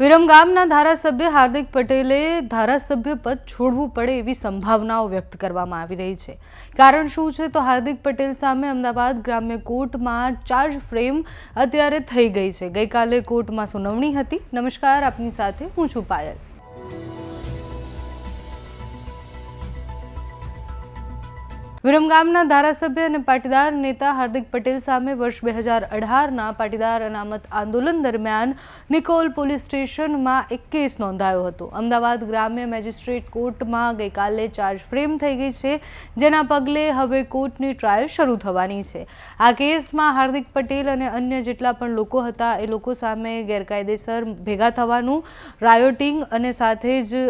વિરમગામના ધારાસભ્ય હાર્દિક પટેલે ધારાસભ્ય પદ છોડવું પડે એવી સંભાવનાઓ વ્યક્ત કરવામાં આવી રહી છે. કારણ શું છે? તો હાર્દિક પટેલ સામે અમદાવાદ ગ્રામ્ય કોર્ટમાં ચાર્જ ફ્રેમ અત્યારે થઈ ગઈ છે. ગઈકાલે કોર્ટમાં સુનાવણી હતી. નમસ્કાર, આપની સાથે હું છું પાયલ. વિરમગામના ધારાસભ્ય અને પાટીદાર નેતા હાર્દિક પટેલ સામે વર્ષ બે હજાર અઢારના પાટીદાર અનામત આંદોલન દરમિયાન નિકોલ પોલીસ સ્ટેશનમાં એક કેસ નોંધાયો હતો. અમદાવાદ ગ્રામ્ય મેજિસ્ટ્રેટ કોર્ટમાં ગઈકાલે ચાર્જ ફ્રેમ થઈ ગઈ છે, જેના પગલે હવે કોર્ટની ટ્રાયલ શરૂ થવાની છે. આ કેસમાં હાર્દિક પટેલ અને અન્ય જેટલા પણ લોકો હતા, એ લોકો સામે ગેરકાયદેસર ભેગા થવાનું રાયોટિંગ અને સાથે જ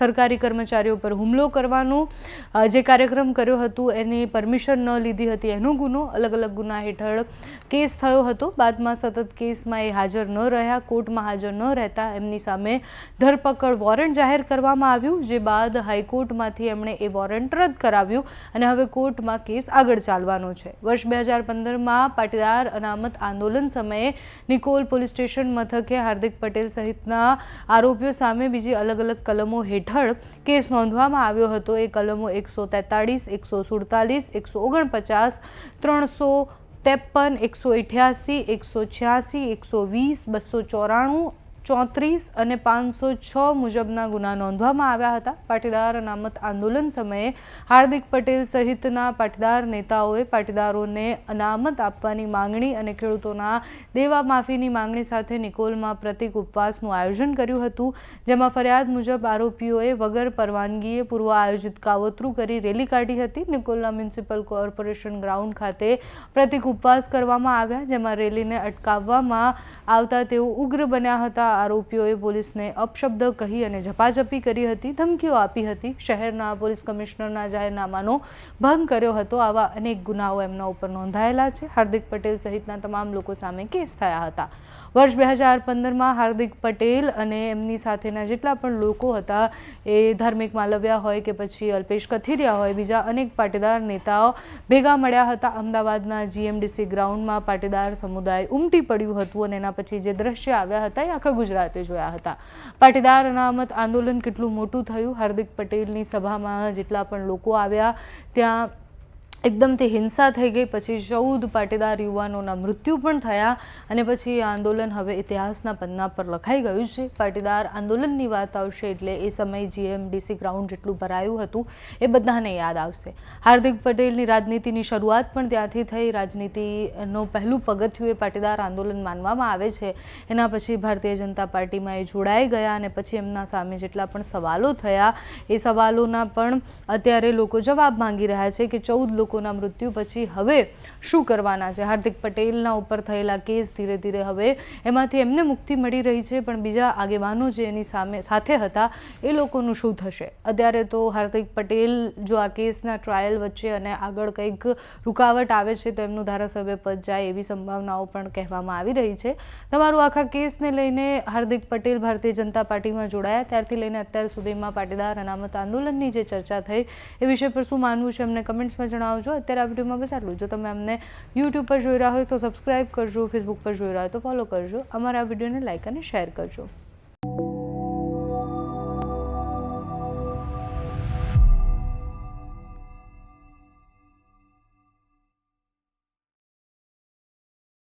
સરકારી કર્મચારીઓ પર હુમલો કરવાનું જે કાર્યક્રમ કર્યો હતો એની પરમિશન ન લીધી હતી, એનો ગુનો અલગ અલગ ગુના હેઠળ કેસ થયો હતો. બાદમાં સતત કેસમાં એ હાજર ન રહ્યા કોર્ટમાં હાજર ન રહેતા એમની સામે ધરપકડ વોરંટ જાહેર કરવામાં આવ્યું, જે બાદ હાઈકોર્ટમાંથી એમણે એ વોરંટ રદ કરાવ્યું અને હવે કોર્ટમાં કેસ આગળ ચાલવાનો છે. વર્ષ બે હજાર પંદરમાં પાટીદાર અનામત આંદોલન સમયે નિકોલ પોલીસ સ્ટેશન મથકે હાર્દિક પટેલ સહિતના આરોપીઓ સામે બીજી અલગ અલગ કલમો હેઠળ કેસ નોંધવામાં આવ્યો હતો. એ કલમો એકસો તેતાળીસ, એકસો સુડતાલીસ એકસો ઓગણપચાસ ત્રણસો ત્રેપન એકસો અઠ્યાસી એકસો છ્યાસી એકસો વીસ બસો ચોરાણું ચોત્રીસ અને પાંચસો છ મુજબના ગુના નોંધવામાં આવ્યા હતા. પાટીદાર અનામત આંદોલન સમયે હાર્દિક પટેલ સહિતના પાટીદાર નેતાઓએ પાટીદારોને અનામત આપવાની માંગણી અને ખેડૂતોના દેવા માફીની માંગણી સાથે નિકોલમાં પ્રતિક ઉપવાસનું આયોજન કર્યું હતું, જેમાં ફરિયાદ મુજબ આરોપીઓએ વગર પરવાનગીએ પૂર્વ આયોજિત કાવતરું કરી રેલી કાઢી હતી. નિકોલના મ્યુનિસિપલ કોર્પોરેશન ગ્રાઉન્ડ ખાતે પ્રતિક ઉપવાસ કરવામાં આવ્યા, જેમાં રેલીને અટકાવવામાં આવતા તેઓ ઉગ્ર બન્યા હતા. આરોપીઓએ પોલીસને અપશબ્દ કહી અને ઝપાઝપી કરી હતી, ધમકીઓ આપી હતી. શહેરના પોલીસ કમિશનરના જાહેરનામાનો ભંગ કર્યો હતો. આવા અનેક ગુનાઓ એમના ઉપર નોંધાયેલા છે. હાર્દિક પટેલ સહિતના તમામ લોકો સામે કેસ થયા હતા. વર્ષ બે હજાર પંદરમાં હાર્દિક પટેલ અને એમની સાથેના જેટલા પણ લોકો હતા, એ ધાર્મિક માલવ્યા હોય કે પછી અલ્પેશ કથિરિયા હોય, બીજા અનેક પાટીદાર નેતાઓ ભેગા મળ્યા હતા. અમદાવાદના જીએમડીસી ગ્રાઉન્ડમાં પાટીદાર સમુદાય ઉમટી પડ્યું હતું અને એના પછી જે દ્રશ્ય આવ્યા હતા, એ આખા ગુજરાતે જોયા હતા. પાટીદાર અનામત આંદોલન કેટલું મોટું થયું? હાર્દિક પટેલની સભામાં જેટલા પણ લોકો આવ્યા, ત્યાં એકદમથી હિંસા થઈ ગઈ, પછી ચૌદ પાટીદાર યુવાનોના મૃત્યુ પણ થયા અને પછી આ આંદોલન હવે ઇતિહાસના પન્ના પર લખાઈ ગયું છે. પાટીદાર આંદોલનની વાત આવશે એટલે એ સમય જીએમડીસી ગ્રાઉન્ડ જેટલું ભરાયું હતું એ બધાને યાદ આવશે. હાર્દિક પટેલની રાજનીતિની શરૂઆત પણ ત્યાંથી થઈ. રાજનીતિનો પહેલું પગથિયું એ પાટીદાર આંદોલન માનવામાં આવે છે. એના પછી ભારતીય જનતા પાર્ટીમાં એ જોડાઈ ગયા અને પછી એમના સામે જેટલા પણ સવાલો થયા એ સવાલોના પણ અત્યારે લોકો જવાબ માંગી રહ્યા છે કે ચૌદ લોકોના મૃત્યુ પછી હવે શું કરવાના છે? હાર્દિક પટેલના ઉપર થયેલા કેસ ધીરે ધીરે હવે એમાંથી એમને મુક્તિ મળી રહી છે, પણ બીજા આગેવાનો જે એની સામે સાથે હતા, એ લોકોનું શું થશે? અત્યારે તો હાર્દિક પટેલ જો આ કેસના ટ્રાયલ વચ્ચે અને આગળ કંઈક રૂકાવટ આવે છે, તો એમનું ધારાસભ્ય પદ જાય એવી સંભાવનાઓ પણ કહેવામાં આવી રહી છે. તમારું આખા કેસને લઈને હાર્દિક પટેલ ભારતીય જનતા પાર્ટીમાં જોડાયા. ત્યારથી લઈને અત્યાર સુધીમાં પાટીદાર અનામત આંદોલનની જે ચર્ચા થઈ, એ વિષય પર શું માનવું છે? અમને કમેન્ટ્સમાં જણાવજો. અત્યારે આ વિડીયોમાં બસ આટલું જો. તમે અમને યુટ્યુબ પર જોઈ રહ્યા હોય તો સબસ્ક્રાઇબ કરજો ફેસબુક પર જોઈ રહ્યા હોય તો ફોલો કરજો. અમારા આ વિડીયોને લાઇક અને શેર કરજો.